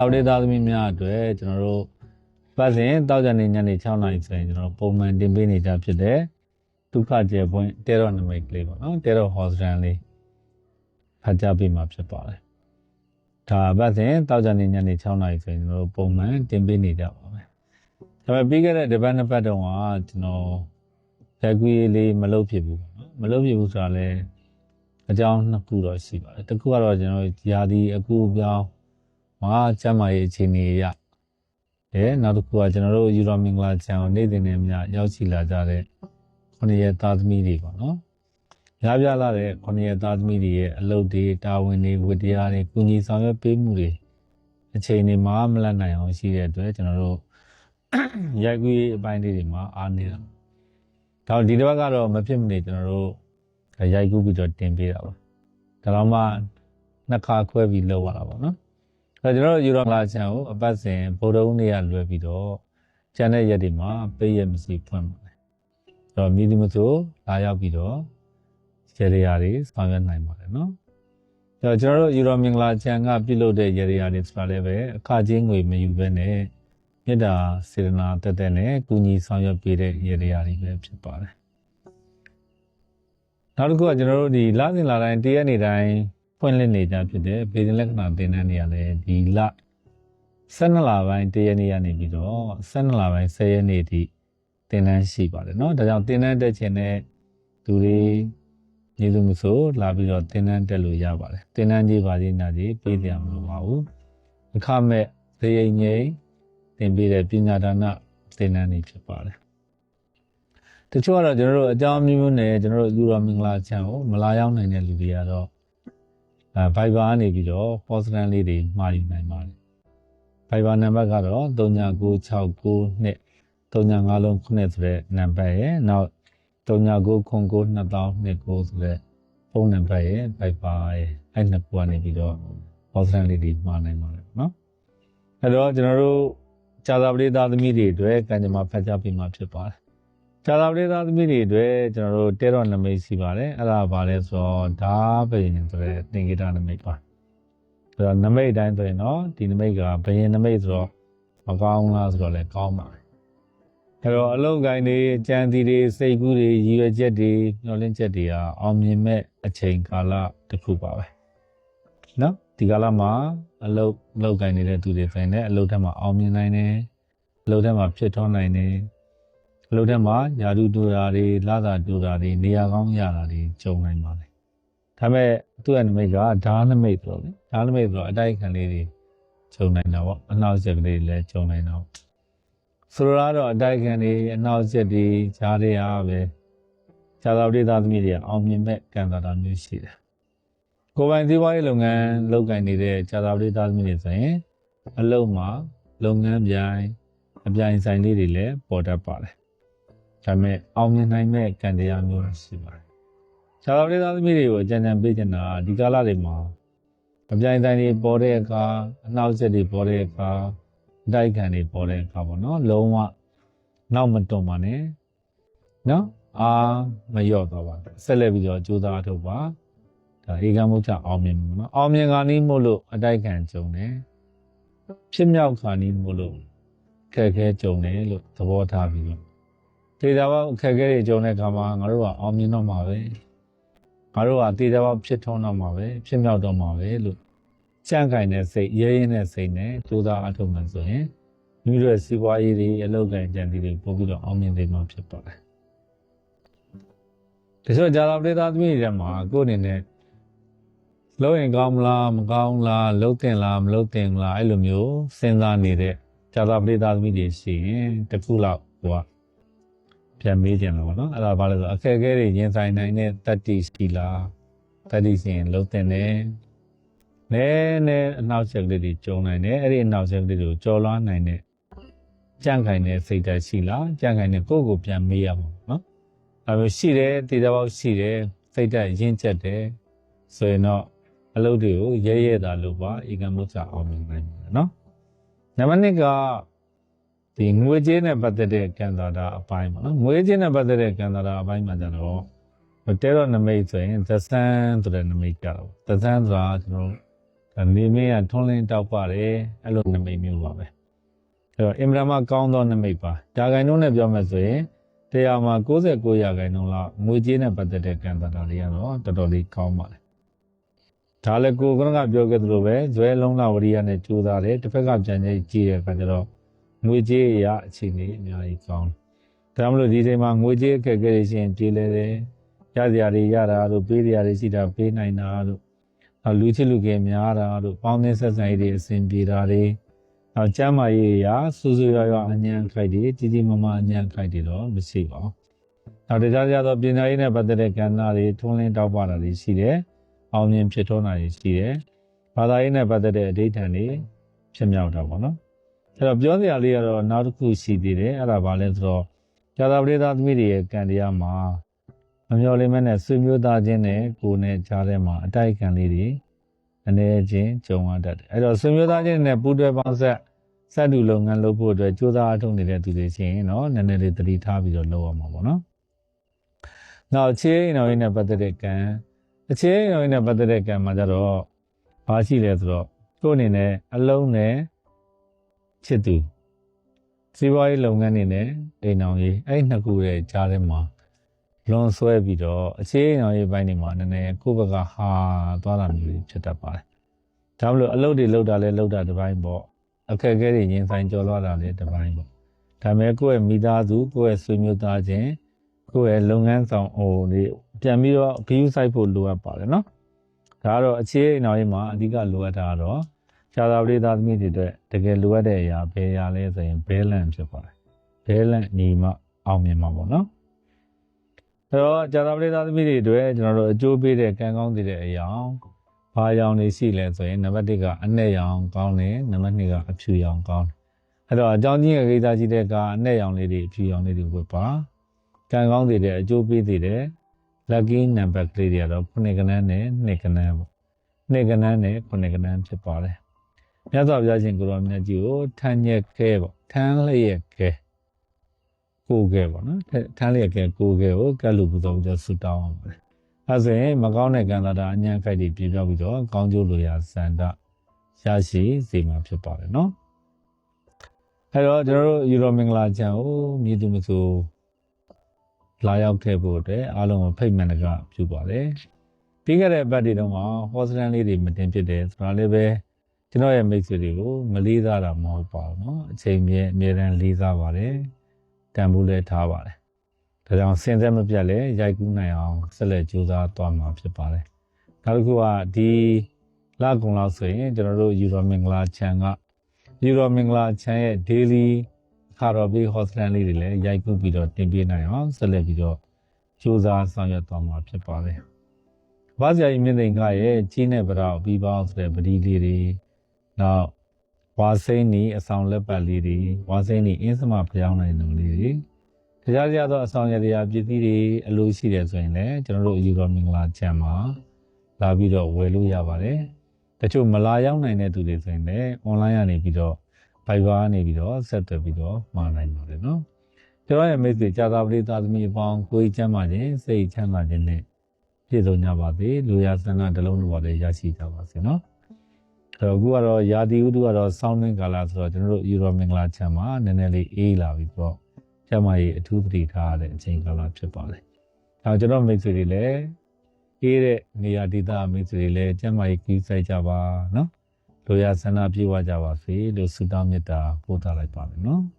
အောက်ဒေသသမီးများအတွက်ကျွန်တော်တို့ပတ်စဉ်တောက်ကြနေညနေ6နာရီဆိုရင်ကျွန်တော်တို့ပုံမှန်တင်ပေးနေကြဖြစ်တဲ့ဒုက္ခကျေပွင့်တဲတော့နမိတ်ကလေးပေါ့နော်တဲတော့ဟောစတန်လေးဖတ်ကြားပေးမှာဖြစ်ပါတယ်ဒါပတ်စဉ်တောက်ကြနေညနေ6နာရီဆိုရင်ကျွန်တော်တို့ပုံမှန်တင်ပေးနေကြပါမယ်ဒါပေမဲ့ပြီးခဲ့တဲ့ဒီဘက်နှစ်ပတ်တုန်းကကျွန်တော်ရက်ကွေးလေးမလုပ်ဖြစ်ဘူးပေါ့နော်မလုပ်ဖြစ်ဘူးဆိုတာလဲအကြောင်းနှစ်ခုတော့ရှိပါတယ်တစ်ခုကတော့ကျွန်တော်ရာသီအကူအပြောင်း မဟာကျမ်းမာရေးအခြေအနေရအဲနောက်တစ်ခုကကျွန်တော်တို့ယူရိုမင်္ဂလာချန်ကိုနေ့စဉ်နဲ့မျှရောက်ရှိလာကြတဲ့ခொနရဲ့သားသမီးတွေပေါ့နော်။ရပြလာတဲ့ခொနရဲ့သားသမီးတွေရဲ့အလုပ်တွေတာဝန်တွေဝတ္တရားတွေကုညီဆောင်ရွက်ပေးမှုတွေအချိန်တွေမှာမလတ်နိုင်အောင်ရှိတဲ့အတွက်ကျွန်တော်တို့ရိုက်ကူးရေးအပိုင်းလေးတွေမှာအားနေတာ။ဒါဒီတစ်ပတ်ကတော့မဖြစ်မနေကျွန်တော်တို့ရိုက်ကူးပြီးတော့တင်ပေးတာပါ။ဒါတော့မှနှစ်ခါခွဲပြီးလောက်ရတာပေါ့နော်။ အဲကျွန်တော်တို့ယူရောလာချန်ကိုအပတ်စဉ်ဗုဒ္ဓဦးနေ့ကလွယ်ပြီးတော့ကျန်တဲ့ရက်တွေမှာပေးရမရှိဖွင့်ပါတယ်။အဲ့တော့မြည်ဒီမဆိုလာရောက်ပြီးတော့ရေရရာတွေဆောင်ရွက်နိုင်ပါတယ်နော်။အဲ့တော့ကျွန်တော်တို့ယူရောမင်္ဂလာချန်ကပြုလုပ်တဲ့ရေရရာတွေဆိုတာလည်းပဲအခချင်းငွေမယူဘဲနဲ့မေတ္တာစေတနာတက်တက်နဲ့ကုညီဆောင်ရွက်ပေးတဲ့ရေရရာတွေပဲဖြစ်ပါတယ်။နောက်တစ်ခုကကျွန်တော်တို့ဒီလစဉ်လာတိုင်းတရက်နေ့တိုင်း ဖွင့်လှစ်နေကြဖြစ်တဲ့ပေတင်လက္ခဏာသင်တန်းတွေရတယ်ဒီလ12လပိုင်း1ရက်နေ့ကနေပြီးတော့12လပိုင်း10ရက်နေ့ထိသင်တန်းရှိပါတယ်เนาะဒါကြောင့်သင်တန်းတက်ခြင်းနဲ့သူတွေညီလူမဆိုလာပြီးတော့သင်တန်းတက်လို့ရပါတယ်သင်တန်းကြီးပါကြီးနာကြီးပေးကြမလို့ပါဘူးအခမဲ့သေရင်ငိမ့်သင်ပေးတဲ့ပညာဒါနသင်တန်းတွေဖြစ်ပါတယ်တချို့ကတော့ကျွန်တော်တို့အကြောင်းအမျိုးမျိုးနဲ့ကျွန်တော်တို့လူတော်မင်္ဂလာချမ်းကိုမလာရောက်နိုင်တဲ့လူတွေကတော့ အဲ Viber ကနေပြီးတော့ post တန်းလေးတွေမှာယူနိုင်ပါတယ် Viber နံပါတ်ကတော့399692 35လုံး9ဆိုတဲ့နံပါတ်ရဲ့နောက်39992029ဆိုတဲ့ဖုန်းနံပါတ်ရဲ့ Viber ရဲ့အဲ့နှစ်ခုကနေပြီးတော့ post တန်းလေးတွေမှာနိုင်ပါတယ်เนาะအဲ့တော့ကျွန်တော်တို့ဇာတာပရိသတ်သမီးတွေအတွက်ကံကြမ္မာဖတ်ကြားပေးမှာဖြစ်ပါတယ် ဇာတာပရိသတ်သမီးတွေအတွက်ကျွန်တော်တို့တဲတော်နမိတ်ရှိပါတယ်အဲ့ဒါဘာလဲဆိုတော့ဓာဘယင်ဆိုတဲ့သင်္ကေတနမိတ်ပါဆိုတော့နမိတ်အတိုင်းဆိုရင်တော့ဒီနမိတ်ကဘယင်နမိတ်ဆိုတော့မကောင်းလားဆိုတော့လည်းကောင်းပါတယ်အဲ့တော့အလုံးကိုင်းတွေကြံစီတွေစိတ်ကူးတွေရည်ရွယ်ချက်တွေမျှော်လင့်ချက်တွေကအောင်မြင်မဲ့အချိန်ကာလတစ်ခုပါပဲနော်ဒီကာလမှာအလုံးအလုံးကိုင်းနေတဲ့သူတွေဆိုရင်လည်းအလုံးထက်မှာအောင်မြင်နိုင်တယ်အလုံးထက်မှာဖြစ်ထွန်းနိုင်တယ် အလုပ်ထဲမှာယာတုတူတာတွေလာသာတူတာတွေနေရာကောင်းရတာတွေကြုံနိုင်ပါလေဒါပေမဲ့သူ့ရဲ့နမိတ်ကဓာနမိတ်ဆိုတော့လေဓာနမိတ်ဆိုတော့အတိုက်ခံလေးတွေကြုံနိုင်တာပေါ့အနှောက်အယှက်ကလေးတွေလည်းကြုံနိုင်တာပေါ့ဆိုလိုတာတော့အတိုက်ခံတွေအနှောက်အယှက်တွေဈားတွေအားပဲဈာတော်ဒေသသမီးတွေအောင်မြင်မဲ့ကံတာတာမျိုးရှိတယ်ကိုယ်ပိုင်စီးပွားရေးလုပ်ငန်းလုပ်ကိုင်နေတဲ့ဈာတော်ဒေသသမီးတွေဆိုရင်အလုပ်မှာလုပ်ငန်းပြိုင်အပြိုင်ဆိုင်လေးတွေလည်းပေါ်တတ်ပါတယ် ဒါပေမဲ့အောင်မြင်နိုင်မဲ့ကံတရားမျိုးရှိပါတယ်။ခြားတော်လေးသားသမီးတွေကိုအကြံဉာဏ်ပေးချင်တာကဒီကာလတွေမှာအပြိုင်တိုင်းတွေပေါ်တဲ့အခါအနှောက်အယှက်တွေပေါ်တဲ့အခါအတိုက်ခံတွေပေါ်တဲ့အခါပေါ့နော်လုံးဝနောက်မတွန်ပါနဲ့နော်အာမလျော့တော့ပါနဲ့ဆက်လက်ပြီးတော့ကြိုးစားထုတ်ပါဒါဧကမုတ်ချအောင်မြင်မှာနော်အောင်မြင်ကနည်းမို့လို့အတိုက်ခံကြုံတယ်ဖြစ်မြောက်ခါနည်းမို့လို့ခက်ခဲကြုံတယ်လို့သဘောထားပြီးတော့ တေချာပေါက်အခက်အခဲတွေကြုံတဲ့အခါမှာငါတို့ကအောင်မြင်တော့မှာပဲငါတို့ကတေချာပေါက်ဖြစ်ထွန်းတော့မှာပဲဖြစ်မြောက်တော့မှာပဲလို့ကြံ့ခိုင်တဲ့စိတ်ရဲရဲတဲ့စိတ်နဲ့ကြိုးစားအထောက်မှန်ဆိုရင်မိမိတို့ရဲ့စီးပွားရေးတွေအလုပ်ကိုင်ကြံစီတွေပို့ပြီးတော့အောင်မြင်နေမှာဖြစ်ပါတယ်ဒါဆိုကြာလာပရိသတ်သမီးတွေထဲမှာကိုယ့်အနေနဲ့လုံးရင်ကောင်းမလားမကောင်းလားလုံးတင်လားမလုံးတင်လားအဲ့လိုမျိုးစဉ်းစားနေတဲ့ကြာလာပရိသတ်သမီးတွေရှိရင်တစ်ခုလောက်ဟိုက ပြန်မေးကြတယ်ပေါ့နော်အဲ့ဒါဘာလဲဆိုအခက်အခဲတွေရင်ဆိုင်နိုင်တဲ့တတ္တိရှိလားတတ္တိရှိရင်လုံးတင်တယ်နဲနဲအနောက်ချက်ကလေးတွေကျုံနိုင်တယ်အဲ့ဒီအနောက်ချက်ကလေးတွေကိုကြော်လွှားနိုင်တဲ့ကြန့်ခိုင်တဲ့စိတ်ဓာတ်ရှိလားကြန့်ခိုင်တဲ့ကိုယ့်ကိုပြန်မေးရမှာပေါ့နော်ဒါမျိုးရှိတယ်တည်တဲ့ဘောက်ရှိတယ်စိတ်ဓာတ်ရင့်ကျက်တယ်ဆိုရင်တော့အလုပ်တွေကိုရဲရဲတာလို့ပါဧကမုစ္စာအောင်မြင်နိုင်တယ်နော်နံပါတ်1က ဒီငွေကြေးနဲ့ပတ်သက်တဲ့ကံတာတာအပိုင်းပေါ့နော်ငွေကြေးနဲ့ပတ်သက်တဲ့ကံတာတာအပိုင်းမှာကျတော့တဲတော့နမိတ်ဆိုရင်သဆန်းဆိုတဲ့နမိတ်ကြတော့သဆန်းဆိုတာကျွန်တော်ဒါနေမင်းကထွန်းလင်းတောက်ပါတယ်အဲ့လိုနမိတ်မျိုးပါပဲအဲ့တော့အင်မတန်မှကောင်းသောနမိတ်ပါဒါဂိုင်နှုန်းနဲ့ပြောမယ်ဆိုရင်တရားမှာ69ရာခိုင်နှုန်းလောက်ငွေကြေးနဲ့ပတ်သက်တဲ့ကံတတာတွေကတော့တော်တော်လေးကောင်းပါတယ်ဒါလည်းကိုကကပြောခဲ့သလိုပဲဇွဲလုံးလာဝရိယနဲ့ကြိုးစားတယ်တစ်ဖက်ကပြန်ကြည့်ကြည့်တဲ့အခါကျတော့ ငွေကြေးရအခြေအနေအများကြီးကောင်းတယ်။ဒါမှမဟုတ်ဒီချိန်မှာငွေကြေးအခက်အခဲတွေရှိရင်ပြေလည်တယ်။ရစရာတွေရတာတို့ပေးစရာတွေရှိတာပေးနိုင်တာတို့နောက်လူချစ်လူခင်များတာတို့ပေါင်းသင်းဆက်ဆံရေးတွေအဆင်ပြေတာတွေနောက်ကျမ်းမာရေးရာစူးစူးရွားရွားအညံခိုက်တွေကြီးကြီးမားမားအညံခိုက်တွေတော့မရှိပါဘူး။နောက်တခြားကြသောပညာရေးနဲ့ပတ်သက်တဲ့ကဏ္ဍတွေထွန်းလင်းတောက်ပတာတွေရှိတယ်။အောင်မြင်ဖြစ်ထွန်းတာတွေရှိတယ်။ဘာသာရေးနဲ့ပတ်သက်တဲ့အဓိဋ္ဌာန်တွေဖြစ်မြောက်တာပေါ့နော်။ အဲ့တော့ပြောစရာလေးကတော့နောက်တစ်ခုရှိသေးတယ်။အဲ့ဒါဘာလဲဆိုတော့ဇာတာပရိသတ်သမီးတွေရဲ့ကံတရားမှာမမျော်လင့်မဲ့နဲ့ဆွေမျိုးသားချင်းနဲ့ကိုယ်နဲ့ကြားထဲမှာအတိုက်အခံလေးတွေ အနေချင်းကြုံရတတ်တယ်အဲ့တော့ဆွေမျိုးသားချင်းနဲ့ပူးတွဲပေါင်းဆက်စက်တူလုပ်ငန်းလုပ်ဖို့အတွက်ကြိုးစားအထောက်နေတဲ့သူတွေချင်းเนาะနည်းနည်းလေးတတိထားပြီးတော့လုပ်ရမှာပေါ့နော်။နောက်အခြေအိမ်တော်ကြီးနဲ့ပတ်သက်တဲ့ကံအခြေအိမ်တော်ကြီးနဲ့ပတ်သက်တဲ့ကံမှာကြတော့ဘာရှိလဲဆိုတော့ကိုယ့်အနေနဲ့အလုံးနဲ့ ချစ်သူစီးပွားရေးလုပ်ငန်းတွေနဲ့အိမ်တော်ကြီးအဲ့ဒီနှစ်ခုရဲ့ကြားထဲမှာလွန်ဆွဲပြီးတော့အခြေအိမ်တော်ကြီးဘိုင်းတွေမှာနည်းနည်းကိုယ့်ဘက်ကဟာသွားတာမျိုးတွေဖြစ်တတ်ပါတယ်။ဒါမလို့အလုပ်တွေလုပ်တာလဲလုပ်တာတစ်ပိုင်းပေါ့အခက်အခဲတွေရင်ဆိုင်ကျော်လွှားတာလဲတစ်ပိုင်းပေါ့။ဒါပေမဲ့ကိုယ့်ရဲ့မိသားစုကိုယ့်ရဲ့ဆွေမျိုးသားချင်းကိုယ့်ရဲ့လုပ်ငန်းဆောင်ဟိုတွေပြန်ပြီးတော့ဂရုစိုက်ဖို့လိုအပ်ပါတယ်နော်။ဒါကတော့အခြေအိမ်တော်ကြီးမှာအဓိကလိုအပ်တာကတော့ ခြားသာပရိသတ်သမီးတွေအတွက်တကယ်လိုအပ်တဲ့အရာဘယ်အရာလဲဆိုရင်ဘဲလန့်ဖြစ်ပါတယ်။ဘဲလန့်ညီမှအောင်မြင်မှာပေါ့နော်။အဲတော့ဂျာတာပရိသတ်သမီးတွေအတွက်ကျွန်တော်တို့အကျိုးပေးတဲ့ကံကောင်းတဲ့အရာဘာရောင်တွေရှိလဲဆိုရင်နံပါတ်1ကအနဲ့ရောင်ကောင်းတယ်နံပါတ်2ကအဖြူရောင်ကောင်းတယ်။အဲတော့အကြောင်းကြီးရဲ့ကိစ္စကြီးတဲ့ကအနဲ့ရောင်လေးတွေအဖြူရောင်လေးတွေဝတ်ပါ။ကံကောင်းတဲ့အကျိုးပေးတဲ့ lucky number ကလေးတွေကတော့9ကနန်းနဲ့2ကနန်းပေါ့။2ကနန်းနဲ့9ကနန်းဖြစ်ပါတယ်။ မြတ်စွာဘုရားရှင်ကိုရောမြတ်ကြီးကိုထမ်းညက်ခဲပေါ့။ထမ်းလျက်ခဲ။ကိုယ်ကဲပေါ့နော်ထမ်းလျက်ကဲကိုယ်ကဲကိုကတ်လူပူဇော်ပြီးတော့ဆုတောင်းအောင်ပါတယ်အဲဆိုရင်မကောင်းတဲ့ကံတာတာအញ្ញံခိုက်တွေပြေပြောက်ပြီးတော့ကောင်းကျိုးလိုရာစန္ဒရရှိစေမှာဖြစ်ပါတယ်နော်အဲတော့ကျွန်တော်တို့ယူရိုမင်္ဂလာချန်ကိုမြည်သူမဆိုလာရောက်ခဲ့ဖို့အတွက်အားလုံးကိုဖိတ်မှန်တကပြုပါတယ်ပြီးခဲ့တဲ့ဘက်တွေတော့ဟောစတန်လေးတွေမတင်ဖြစ်တယ်ဆိုတာလည်းပဲ ကျွန်တော်ရဲ့မိတ်ဆွေတွေကိုမလေးစားတာမဟုတ်ပါဘူးเนาะအချိန်မြဲအမြဲတမ်းလေးစားပါတယ်တန်ဖိုးလည်းထားပါတယ်ဒါကြောင့်စင်ဆက်မပြတ်လဲရိုက်ကူးနိုင်အောင်ဆက်လက်ကြိုးစားသွားမှာဖြစ်ပါတယ်နောက်တစ်ခုကဒီလကုံလောက်ဆိုရင်ကျွန်တော်တို့ယူရိုမင်္ဂလာချန်ကယူရိုမင်္ဂလာချန်ရဲ့ daily ခါတော်ပြီးဟော့စတန်လေးတွေလည်းရိုက်ကူးပြီးတော့တင်ပြနိုင်အောင်ဆက်လက်ပြီးတော့ကြိုးစားဆောင်ရွက်သွားမှာဖြစ်ပါတယ်။ဘာစရာကြီးမြင့်သိင်္ဂရဲ့ကြီးနဲ့ဗရာပြီးပေါင်းဆိုတဲ့ပတိလေးတွေ နောက်ဝါစိမ့်နီအဆောင်လက်ပတ်လေးတွေဝါစိမ့်နီအင်းစမဖျောင်းနိုင်တယ်လေးတွေတရားစရာသောအဆောင်ရတရားပစ္စည်းတွေအလိုရှိတယ်ဆိုရင်လည်းကျွန်တော်တို့ယူတော်မင်္ဂလာချမ်းမှာလာပြီးတော့ဝယ်လို့ရပါတယ်တချို့မလာရောက်နိုင်တဲ့သူတွေဆိုရင်လည်း online ကနေပြီးတော့ Viber ကနေပြီးတော့ဆက်သွယ်ပြီးတော့မှာနိုင်ပါတယ်နော်ကျွန်တော်ရဲ့မိတ်ဆွေကြာသာပရိသတ်သမီးအပေါင်းကိုယ်ချမ်းသာခြင်းစိတ်ချမ်းသာခြင်းနဲ့ပြည့်စုံကြပါစေလူရဆန္ဒတလုံးလိုပါလေရရှိကြပါစေနော် အဲ့တော့အခုကတော့ယာတီဥတုကတော့စောင်းနှင်းကာလဆိုတော့ကျွန်တော်တို့ယူရိုမင်္ဂလာချမ်းမှာနည်းနည်းလေးအေးလာပြီးတော့ကျမကြီးအထူးသတိထားရတဲ့အချိန်ကာလဖြစ်ပါတယ်။ဒါကျွန်တော်မိတ်ဆွေတွေလည်းအေးတဲ့နေရာဒေသမိတ်ဆွေတွေလည်းကျမကြီးကြီးဆိုင်ကြပါနော်။လိုရဆန္ဒပြေဝကြပါစေလို့ဆုတောင်းမေတ္တာပို့သလိုက်ပါမယ်နော်။